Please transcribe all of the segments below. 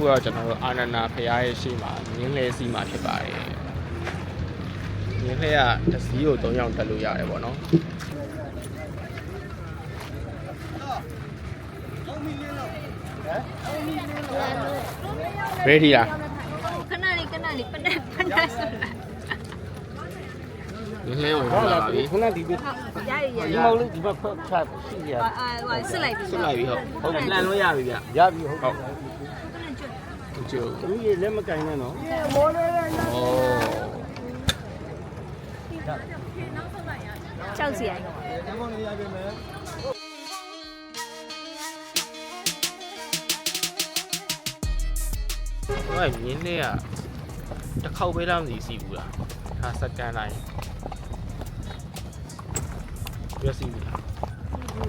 ခုတော့ကျွန်တော်တို့အာနန္ဒာဖရားရဲ့ရှေ့မှာမြင်းလဲစီးမှာဖြစ်ပါတယ်မြင်းလဲကတစ်စီးကို3ယောက်တက်လို့ရတယ်ပေါ့နော် ready လားခဏလေးခဏလေးပနက်ပနက်ဆိုလာမြင်းလဲဝင်လာပါပြီခုနကဒီဒီဟုတ်ရရရဒီရမောင်လေးဒီဘက်ဖက်ချရှိရအာဟိုစစ်လိုက်ပြီဆွလိုက်ပြီဟုတ်ဟုတ်ပြီလန်လို့ရပြီဗျရပြီဟုတ်ဟုတ် ကျိုးသမီးရေလက်မကင်နဲ့နော်ဩကြောက်စီရိုက်ဟိုကမြင်းလဲကတစ်ခေါက်ပဲလားမသိစီဘူးလားဒါစကန်တိုင်းပြစီဘူးလား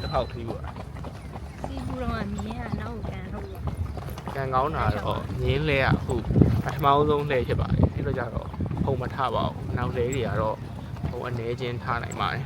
တစ်ခေါက်ပြီးပါစီဘူးတော့မြင်းကနောက်ကန်ဟုတ် ကံကောင်းတာတော့မြင်းလဲကအခုပထမအဆုံးလဲဖြစ်ပါတယ်အဲ့တော့ကြတော့ဖုံမထပါဘူးနောက်လဲတွေကတော့ဟိုအနေချင်းထားနိုင်ပါတယ်